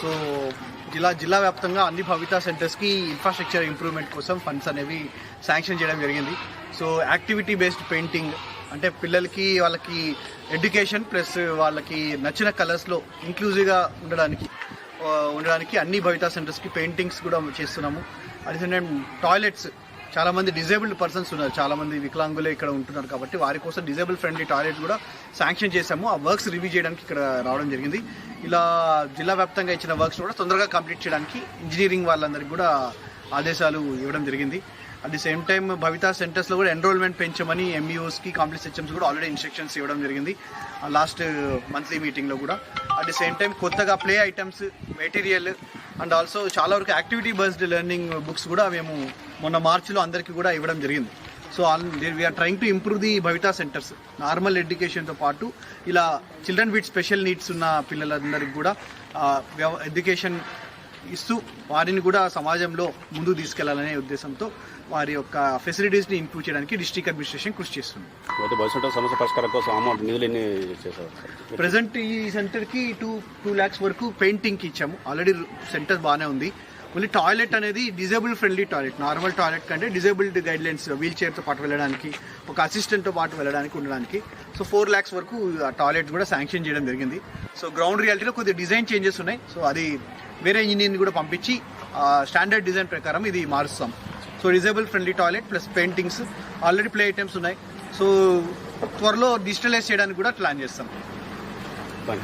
So జిల్లా జిల్లా వ్యాప్తంగా అన్ని భవితా సెంటర్స్కి ఇన్ఫ్రాస్ట్రక్చర్ ఇంప్రూవ్మెంట్ కోసం ఫండ్స్ అనేవి శాంక్షన్ చేయడం జరిగింది. సో యాక్టివిటీ బేస్డ్ పెయింటింగ్ అంటే పిల్లలకి వాళ్ళకి ఎడ్యుకేషన్ ప్లస్ వాళ్ళకి నచ్చిన కలర్స్లో ఇంక్లూజివ్గా ఉండడానికి ఉండడానికి అన్ని భవితా సెంటర్స్కి పెయింటింగ్స్ కూడా చేస్తున్నాము. అట్ టాయిలెట్స్ చాలామంది డిజేబుల్డ్ పర్సన్స్ ఉన్నారు. చాలామంది వికలాంగులే ఇక్కడ ఉంటున్నారు కాబట్టి వారి కోసం డిజేబుల్ ఫ్రెండ్లీ టాయిలెట్ కూడా శాంక్షన్ చేశాము. ఆ వర్క్స్ రివ్యూ చేయడానికి ఇక్కడ రావడం జరిగింది. ఇలా జిల్లా వ్యాప్తంగా ఇచ్చిన వర్క్స్ కూడా తొందరగా కంప్లీట్ చేయడానికి ఇంజనీరింగ్ వాళ్ళందరికీ కూడా ఆదేశాలు ఇవ్వడం జరిగింది. At the same time Bhavitha సెంటర్స్లో కూడా ఎన్రోల్మెంట్ పెంచమని ఎంఈఓస్కి కాంప్లెక్స్ హెచ్ఎమ్స్ కూడా ఆల్రెడీ ఇన్స్ట్రక్షన్స్ ఇవ్వడం జరిగింది. లాస్ట్ మంత్లీ మీటింగ్లో కూడా. అట్ ది సేమ్ టైం కొత్తగా play items material and also చాలా వరకు యాక్టివిటీ బేస్డ్ లెర్నింగ్ బుక్స్ కూడా మేము మొన్న మార్చిలో అందరికీ కూడా ఇవ్వడం జరిగింది. So we're trying to improve the Bhavita centres normal ఎడ్యుకేషన్తో పాటు ఇలా చిల్డ్రన్ విత్ స్పెషల్ నీడ్స్ ఉన్న పిల్లలందరికీ కూడా uh, ఎడ్యుకేషన్ ఇస్తూ వారిని కూడా సమాజంలో ముందుకు తీసుకెళ్ళాలనే ఉద్దేశంతో వారి యొక్క ఫెసిలిటీస్ని ఇంప్రూవ్ చేయడానికి డిస్ట్రిక్ట్ అడ్మినిస్ట్రేషన్ కృషి చేస్తుంది. అయితే భవిష్యత్తు సమస్య పరిష్కారం కోసం అమౌంట్ నిధులు ఎన్ని చేశారు? సార్ ప్రజెంట్ ఈ సెంటర్కి టూ టూ ల్యాక్స్ వరకు పెయింటింగ్కి ఇచ్చాము. ఆల్రెడీ సెంటర్ బాగానే ఉంది. మళ్ళీ టాయిలెట్ అనేది disable friendly toilet. Normal toilet కంటే డిజేబుల్డ్ గైడ్ లైన్స్ వీల్ చైర్తో పాటు వెళ్ళడానికి ఒక అసిస్టెంట్తో పాటు వెళ్ళడానికి ఉండడానికి. సో ఫోర్ ల్యాక్స్ వరకు ఆ టాయిలెట్ కూడా శాంక్షన్ చేయడం జరిగింది. సో గ్రౌండ్ రియాలిటీలో కొద్దిగా డిజైన్ చేంజెస్ ఉన్నాయి. సో అది వేరే ఇంజనీర్ని కూడా పంపించి స్టాండర్డ్ డిజైన్ ప్రకారం ఇది మారుస్తాం. So disable friendly toilet plus paintings. Already play items ఉన్నాయి. సో త్వరలో డిజిటలైజ్ చేయడానికి కూడా ప్లాన్ చేస్తాం.